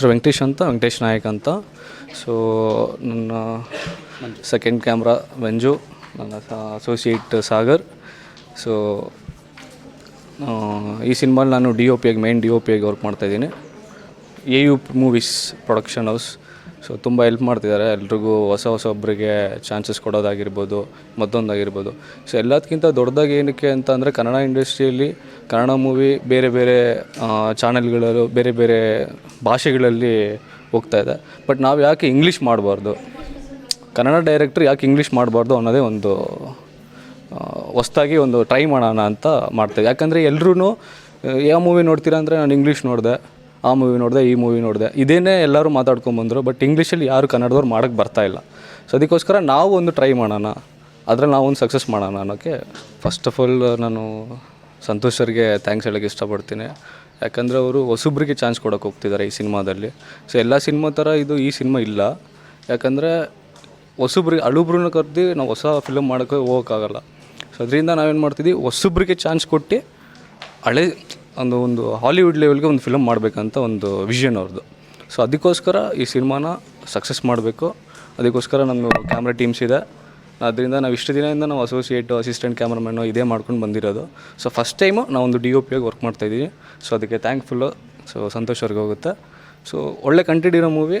ಹೆಸರು ವೆಂಕಟೇಶ್ ಅಂತ, ವೆಂಕಟೇಶ್ ನಾಯಕ್ ಅಂತ. ಸೊ ನನ್ನ ಸೆಕೆಂಡ್ ಕ್ಯಾಮ್ರಾ ಮಂಜು, ನನ್ನ ಅಸೋಸಿಯೇಟ್ ಸಾಗರ್. ಸೊ ಈ ಸಿನಿಮಾಲಿ ನಾನು ಡಿ ಒ ಪಿಯಾಗಿ ಮೇನ್ ಡಿ ಒ ಪಿಯಾಗಿ ವರ್ಕ್ ಮಾಡ್ತಾಯಿದ್ದೀನಿ A U movies production house so ತುಂಬ ಹೆಲ್ಪ್ ಮಾಡ್ತಿದ್ದಾರೆ. ಎಲ್ರಿಗೂ ಹೊಸ ಹೊಸ ಒಬ್ಬರಿಗೆ ಚಾನ್ಸಸ್ ಕೊಡೋದಾಗಿರ್ಬೋದು, ಮತ್ತೊಂದಾಗಿರ್ಬೋದು. ಸೊ ಎಲ್ಲದಕ್ಕಿಂತ ದೊಡ್ಡದಾಗಿ ಏನಕ್ಕೆ ಅಂತ ಅಂದರೆ ಕನ್ನಡ ಇಂಡಸ್ಟ್ರಿಯಲ್ಲಿ ಕನ್ನಡ ಮೂವಿ ಬೇರೆ ಬೇರೆ ಚಾನೆಲ್ಗಳಲ್ಲೂ ಬೇರೆ ಬೇರೆ ಭಾಷೆಗಳಲ್ಲಿ ಹೋಗ್ತಾ ಇದೆ. ಬಟ್ ನಾವು ಯಾಕೆ ಇಂಗ್ಲೀಷ್ ಮಾಡಬಾರ್ದು? ಕನ್ನಡ ಡೈರೆಕ್ಟ್ರ್ ಯಾಕೆ ಇಂಗ್ಲೀಷ್ ಮಾಡಬಾರ್ದು ಅನ್ನೋದೇ ಒಂದು ಹೊಸ್ದಾಗಿ ಒಂದು ಟ್ರೈ ಮಾಡೋಣ ಅಂತ ಮಾಡ್ತೇವೆ ಯಾಕಂದರೆ ಎಲ್ಲರೂ ಯಾವ ಮೂವಿ ನೋಡ್ತೀರಾ ಅಂದರೆ ನಾನು ಇಂಗ್ಲೀಷ್ ನೋಡಿದೆ. ಆ ಮೂವಿ ನೋಡಿದೆ, ಈ ಮೂವಿ ನೋಡಿದೆ. ಇದೇನೇ ಎಲ್ಲರೂ ಮಾತಾಡ್ಕೊಂಬಂದರು ಬಟ್ ಇಂಗ್ಲೀಷಲ್ಲಿ ಯಾರು ಕನ್ನಡದವ್ರು ಮಾಡೋಕ್ಕೆ ಬರ್ತಾ ಇಲ್ಲ. ಸೊ ಅದಕ್ಕೋಸ್ಕರ ನಾವು ಒಂದು ಟ್ರೈ ಮಾಡೋಣ. ಅದ್ರಲ್ಲಿ ನಾವು ಒಂದು ಸಕ್ಸಸ್ ಮಾಡೋಣ ಅನ್ನೋಕ್ಕೆ ಫಸ್ಟ್ ಆಫ್ ಆಲ್ ನಾನು ಸಂತೋಷ್ ಥ್ಯಾಂಕ್ಸ್ ಹೇಳೋಕ್ಕೆ ಇಷ್ಟಪಡ್ತೀನಿ. ಯಾಕಂದರೆ ಅವರು ಹೊಸಬ್ರಿಗೆ ಚಾನ್ಸ್ ಕೊಡೋಕೆ ಹೋಗ್ತಿದ್ದಾರೆ ಈ ಸಿನಿಮಾದಲ್ಲಿ. ಸೊ ಎಲ್ಲ ಸಿನಿಮಾ ಥರ ಇದು ಈ ಸಿನಿಮಾ ಇಲ್ಲ. ಯಾಕಂದರೆ ಹೊಸಬ್ರಿಗೆ ಅಳುಬ್ರನ್ನ ಕರೆದು ನಾವು ಹೊಸ ಫಿಲಮ್ ಮಾಡೋಕ್ಕೆ ಹೋಗೋಕ್ಕಾಗಲ್ಲ. ಸೊ ಅದರಿಂದ ನಾವೇನು ಮಾಡ್ತಿದ್ವಿ, ಹೊಸಬ್ರಿಗೆ ಚಾನ್ಸ್ ಕೊಟ್ಟು ಹಳೆ ಒಂದು ಒಂದು ಹಾಲಿವುಡ್ ಲೆವೆಲ್ಗೆ ಒಂದು ಫಿಲಮ್ ಮಾಡಬೇಕಂತ ಒಂದು ವಿಷನ್ ಅವ್ರದ್ದು ಸೊ ಅದಕ್ಕೋಸ್ಕರ ಈ ಸಿನಿಮಾನ ಸಕ್ಸಸ್ ಮಾಡಬೇಕು. ಅದಕ್ಕೋಸ್ಕರ ನಮ್ಮ ಕ್ಯಾಮ್ರಾ ಟೀಮ್ಸ್ ಇದೆ. ಅದರಿಂದ ನಾವು ಇಷ್ಟು ದಿನದಿಂದ ನಾವು ಅಸೋಸಿಯೇಟು ಅಸಿಸ್ಟೆಂಟ್ ಕ್ಯಾಮ್ರಾಮನ್ನು ಇದೇ ಮಾಡ್ಕೊಂಡು ಬಂದಿರೋದು. ಸೊ ಫಸ್ಟ್ ಟೈಮು ನಾವು ಒಂದು ಡಿ ಒ ಪಿಯಾಗಿ ವರ್ಕ್ ಮಾಡ್ತಾಯಿದ್ದೀವಿ ಸೊ ಅದಕ್ಕೆ ಥ್ಯಾಂಕ್ಫುಲ್ಲು ಸೊ ಸಂತೋಷ ಹೋಗುತ್ತೆ. ಸೊ ಒಳ್ಳೆ ಕಂಟೆಂಟ್ ಇರೋ ಮೂವಿ